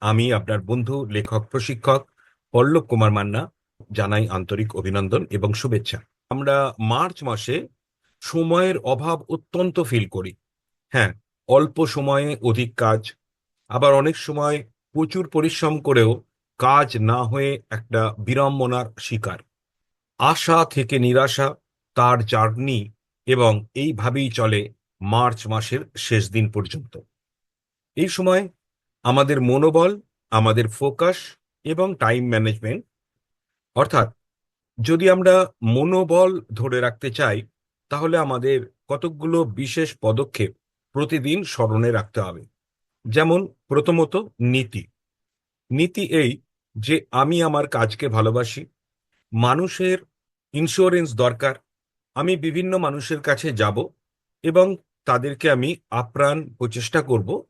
আমি আপনার বন্ধু, লেখক, প্রশিক্ষক পল্লব কুমার মান্না জানাই আন্তরিক অভিনন্দন এবং শুভেচ্ছা। আমরা মার্চ মাসে সময়ের অভাব অত্যন্ত ফিল করি। হ্যাঁ অল্প সময়ে অধিক কাজ, আবার অনেক সময় প্রচুর পরিশ্রম করেও কাজ না হয়ে একটা বিড়ম্বনার শিকার। আশা থেকে নিরাশা তার জার্নি এবং এইভাবেই চলে মার্চ মাসের শেষ দিন পর্যন্ত। এই সময় আমাদের মনোবল, আমাদের ফোকাস এবং টাইম ম্যানেজমেন্ট। অর্থাৎ, যদি আমরা মনোবল ধরে রাখতে চাই, তাহলে আমাদের কতকগুলো বিশেষ পদক্ষেপ প্রতিদিন স্মরণে রাখতে হবে। যেমন, প্রথমত নীতি। নীতি এই যে, আমি আমার কাজকে ভালোবাসি, মানুষের ইন্স্যুরেন্স দরকার, আমি বিভিন্ন মানুষের কাছে যাব এবং তাদেরকে আমি আপ্রাণ প্রচেষ্টা করব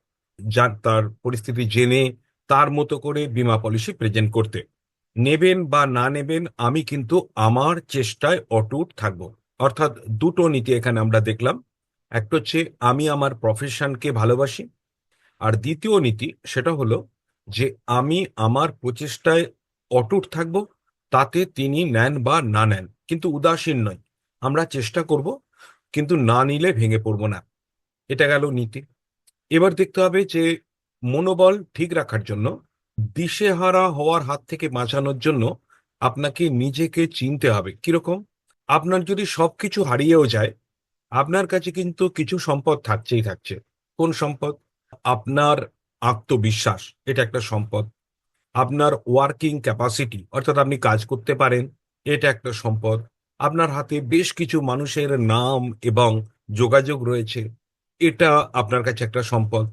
যার তার পরিস্থিতি জেনে তার মতো করে বিমা পলিসি প্রেজেন্ট করতে। নেবেন বা না নেবেন, আমি কিন্তু আমার চেষ্টায় অটুট থাকব। অর্থাৎ দুটো নীতি এখানে আমরা দেখলাম। একটা হচ্ছে, আমি আমার প্রফেশনকে ভালোবাসি। আর দ্বিতীয় নীতি, সেটা হলো যে, আমি আমার প্রচেষ্টায় অটুট থাকব, তাতে তিনি নেন বা না নেন। কিন্তু উদাসীন নয় আমরা চেষ্টা করব, কিন্তু না নিলে ভেঙে পড়ব না। এটা গেল নীতি। এবার দেখতে হবে যে মনোবল ঠিক রাখার জন্য, দিশেহারা হওয়ার হাত থেকে বাঁচানোর জন্য আপনাকে নিজেকে চিনতে হবে। কীরকম? আপনার যদি সবকিছু হারিয়েও যায়, আপনার কাছে কিন্তু কিছু সম্পদ থাকছেই থাকছে। কোন সম্পদ? আপনার আত্মবিশ্বাস, এটা একটা সম্পদ। আপনার ওয়ার্কিং ক্যাপাসিটি অর্থাৎ আপনি কাজ করতে পারেন, এটা একটা সম্পদ। আপনার হাতে বেশ কিছু মানুষের নাম এবং যোগাযোগ রয়েছে। এটা আপনার কাছে একটা সম্পদ।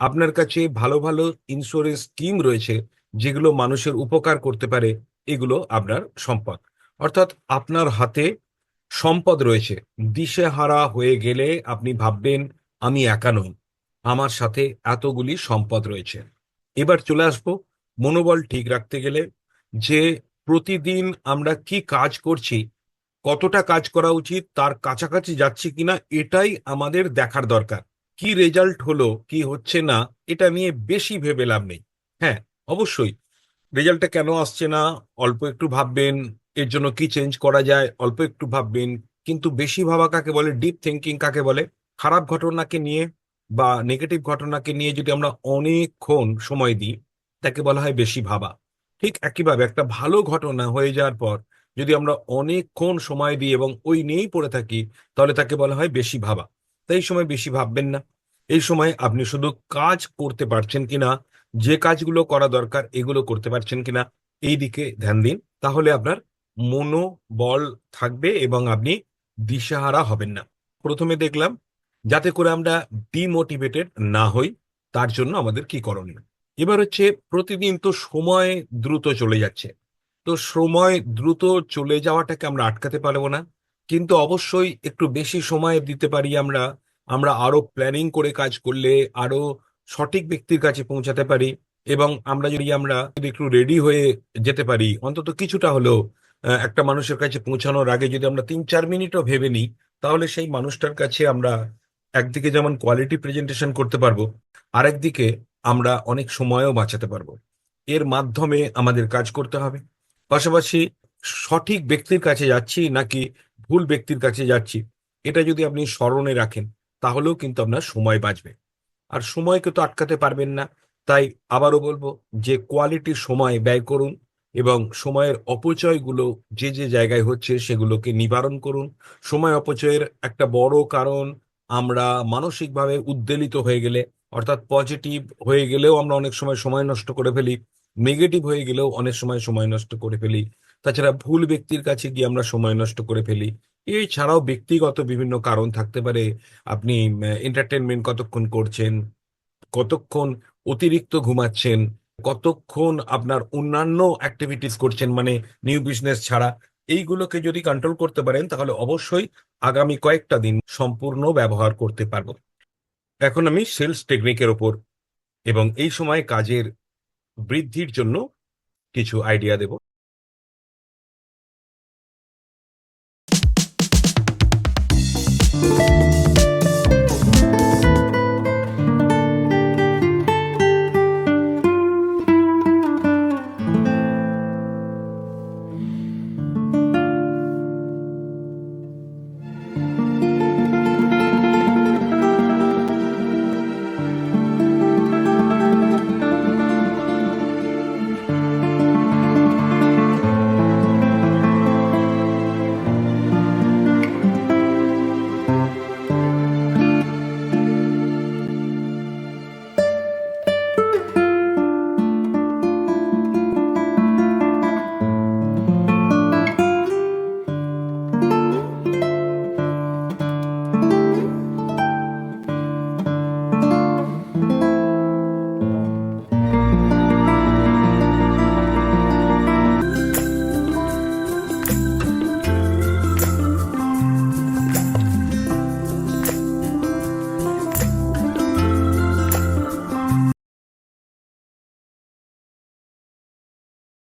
আপনার কাছে ভালো ভালো ইন্স্যুরেন্স স্কিম রয়েছে যেগুলো মানুষের উপকার করতে পারে, এগুলো আপনার সম্পদ। অর্থাৎ আপনার হাতে সম্পদ রয়েছে। দিশেহারা হয়ে গেলে আপনি ভাববেন, আমি একা নই। আমার সাথে এতগুলি সম্পদ রয়েছে। এবার চলে আসব মনোবল ঠিক রাখতে গেলে যে প্রতিদিন আমরা কি কাজ করছি কতটা কাজ করা উচিত, তার কাছাকাছি যাচ্ছে কিনা, এটাই আমাদের দেখার দরকার। কি রেজাল্ট হলো, কি হচ্ছে না, এটা নিয়ে বেশি ভেবে লাভ নেই। হ্যাঁ অবশ্যই। রেজাল্টটা কেন আসছে না, অল্প একটু ভাববেন, এর জন্য কি চেঞ্জ করা যায়, অল্প একটু ভাববেন, কিন্তু বেশি ভাবা কাকে বলে ডিপ থিঙ্কিং কাকে বলে, খারাপ ঘটনাকে নিয়ে বা নেগেটিভ ঘটনাকে নিয়ে যদি আমরা অনেকক্ষণ সময় দিই, তাকে বলা হয় বেশি ভাবা। ঠিক একইভাবে একটা ভালো ঘটনা হয়ে যাওয়ার পর যদি আমরা অনেকক্ষণ সময় দিই এবং ওই নিয়েই পড়ে থাকি, তাহলে তাকে বলা হয় বেশি ভাবা। তাই এই সময় বেশি ভাববেন না। এই সময় আপনি শুধু কাজ করতে পারছেন কিনা, যে কাজগুলো করা দরকার এগুলো করতে পারছেন কিনা, এই দিকে ধ্যান দিন। তাহলে আপনার মনোবল থাকবে এবং আপনি দিশাহারা হবেন না। প্রথমে দেখলাম, যাতে করে আমরা ডিমোটিভেটেড না হই, তার জন্য আমাদের কি করণীয়? এবার হচ্ছে, প্রতিদিন তো সময় দ্রুত চলে যাচ্ছে। তো সময় দ্রুত চলে যাওয়াটাকে আমরা আটকাতে পারব না। কিন্তু অবশ্যই একটু বেশি সময় দিতে পারি আমরা আমরা আরও প্ল্যানিং করে কাজ করলে আরও সঠিক ব্যক্তির কাছে পৌঁছাতে পারি এবং আমরা যদি আমরা যদি একটু রেডি হয়ে যেতে পারি, অন্তত কিছুটা হলেও একটা মানুষের কাছে পৌঁছানোর আগে যদি আমরা তিন চার মিনিটও ভেবে নিই, তাহলে সেই মানুষটার কাছে আমরা একদিকে যেমন কোয়ালিটি প্রেজেন্টেশন করতে পারব, আরেকদিকে আমরা অনেক সময়ও বাঁচাতে পারব। এর মাধ্যমে আমাদের কাজ করতে হবে। পাশাপাশি সঠিক ব্যক্তির কাছে যাচ্ছি নাকি ভুল ব্যক্তির কাছে যাচ্ছি, এটা যদি আপনি স্মরণে রাখেন, তাহলেও কিন্তু আপনার সময় বাঁচবে। আর সময়কে তো আটকাতে পারবেন না। তাই আবারও বলব যে কোয়ালিটির সময় ব্যয় করুন এবং সময়ের অপচয়গুলো যে যে জায়গায় হচ্ছে সেগুলোকে নিবারণ করুন। সময় অপচয়ের একটা বড় কারণ আমরা মানসিকভাবে উদ্বেলিত হয়ে গেলে, অর্থাৎ পজিটিভ হয়ে গেলেও আমরা অনেক সময় সময় নষ্ট করে ফেলি। নেগেটিভ হয়ে গেলেও অনেক সময় সময় নষ্ট করে ফেলি। তাছাড়া ভুল ব্যক্তির কাছে গিয়ে আমরা সময় নষ্ট করে ফেলি। এছাড়াও ব্যক্তিগত বিভিন্ন কারণ থাকতে পারে। আপনি এন্টারটেনমেন্ট কতক্ষণ করছেন? কতক্ষণ অতিরিক্ত ঘুমাচ্ছেন? কতক্ষণ আপনার অন্যান্য অ্যাক্টিভিটিস করছেন? মানে নিউ বিজনেস ছাড়া। এইগুলোকে যদি কন্ট্রোল করতে পারেন, তাহলে অবশ্যই আগামী কয়েকটা দিন সম্পূর্ণ ব্যবহার করতে পারব। এখন আমি সেলস টেকনিকের ওপর। এবং এই সময় কাজের বৃদ্ধির জন্য কিছু আইডিয়া দেব।